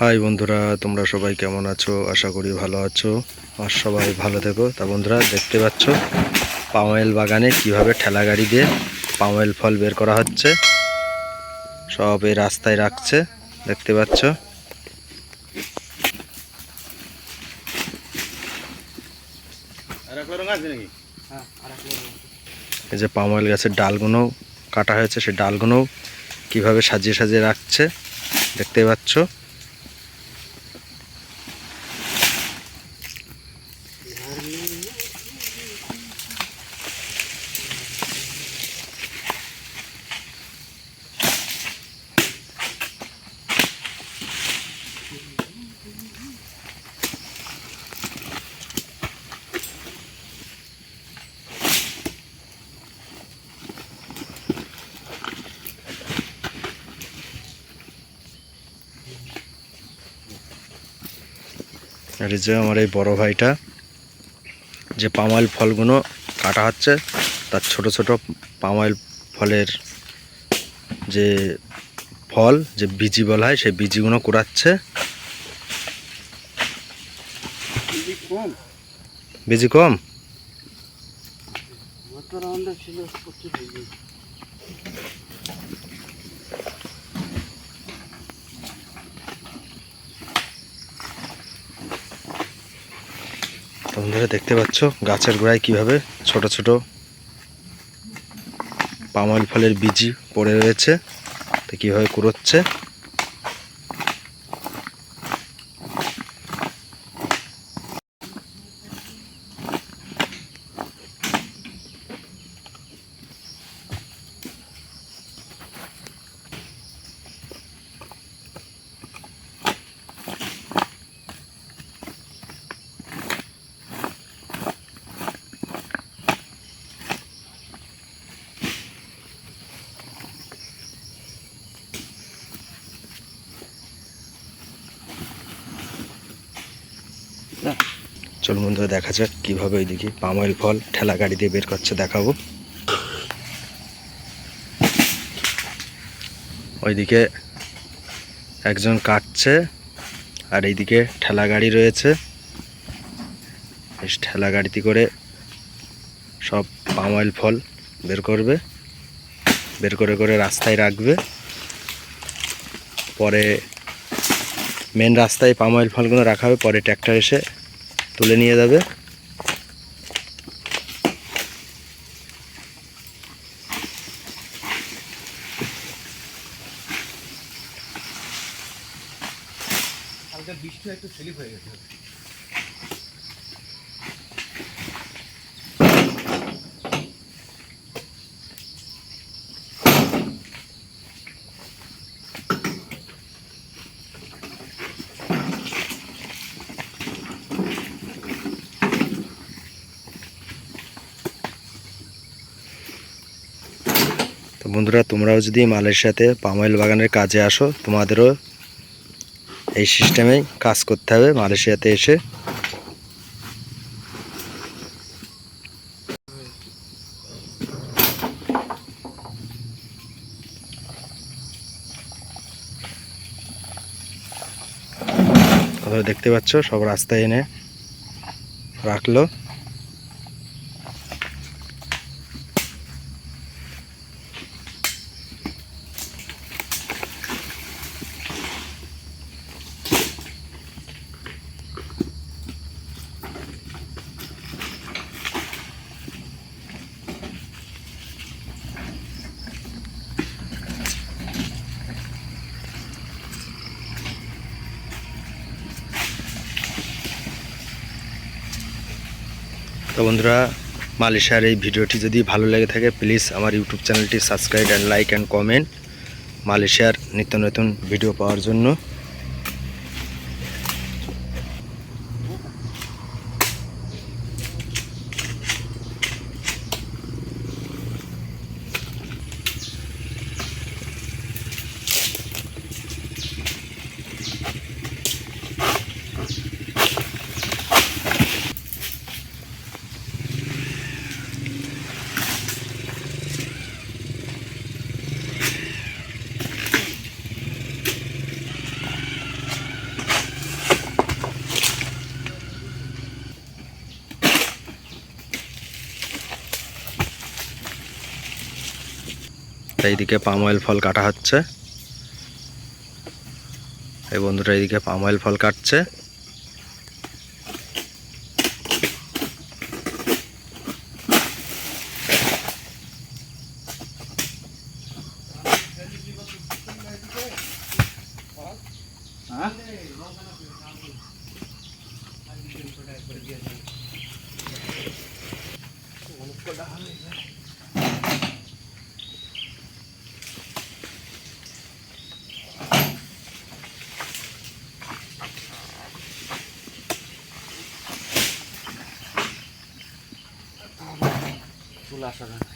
High বন্ধুরা, তোমরা সবাই কেমন আছো? আশা করি ভালো আছো। আর সবাই ভালো থেকো। তা বন্ধুরা, দেখতে পাচ্ছ পাময়েল বাগানে কীভাবে ঠেলা গাড়ি দিয়ে পাময়েল ফল বের করা হচ্ছে। সব এই রাস্তায় রাখছে, দেখতে পাচ্ছ। এই যে পাময়েল গাছের ডালগুলো কাটা হয়েছে সেই ডালগুলো কীভাবে সাজিয়ে সাজিয়ে রাখছে, দেখতে পাচ্ছ। আর এই যে আমার এই বড় ভাইটা যে পামাইল ফলগুলো কাটা হচ্ছে তার ছোট ছোট পামাইল ফলের যে ফল যে বিজি বলা হয় সেই বিজিগুলো কুড়াচ্ছে। বিজি কম? ছিল বন্ধুরা দেখতে পাচ্ছ গাছের গোড়ায় কীভাবে ছোট ছোট পামাইল ফলের বীজি পড়ে রয়েছে, তো কীভাবে কুড়োচ্ছে। চল বন্ধুরা, দেখা যাক কীভাবে ওইদিকে পাম পামাইল ফল ঠেলা গাড়ি দিয়ে বের করছে, দেখাবো। ওইদিকে একজন কাটছে, আর এইদিকে ঠেলা গাড়ি রয়েছে। ঠেলা গাড়িতে করে সব পাম পামাইল ফল বের করবে, বের করে করে রাস্তায় রাখবে। পরে মেন রাস্তায় পামাইল ফলগুলো রাখা হবে, পরে ট্র্যাক্টর এসে তুলে নিয়ে যাবে। বৃষ্টি একটু স্লিপ হয়ে গেছে। বন্ধুরা, তোমরাও যদি মালয়েশিয়াতে পাময়েল বাগানের কাজে আসো, তোমাদেরও এই সিস্টেমেই কাজ করতে হবে মালয়েশিয়াতে এসে। দেখতে পাচ্ছ, সব রাস্তায় এনে রাখল। তো বন্ধুরা, মালয়েশিয়ার এই ভিডিওটি যদি ভালো লেগে থাকে প্লিজ আমার ইউটিউব চ্যানেলটি subscribe and like and comment মালয়েশিয়ার নিত্য নতুন ভিডিও পাওয়ার জন্য। এইদিকে পাম অয়েল ফল কাটা হচ্ছে। এই বন্ধুটা এইদিকে পাম অয়েল ফল কাটছে। চলে আসা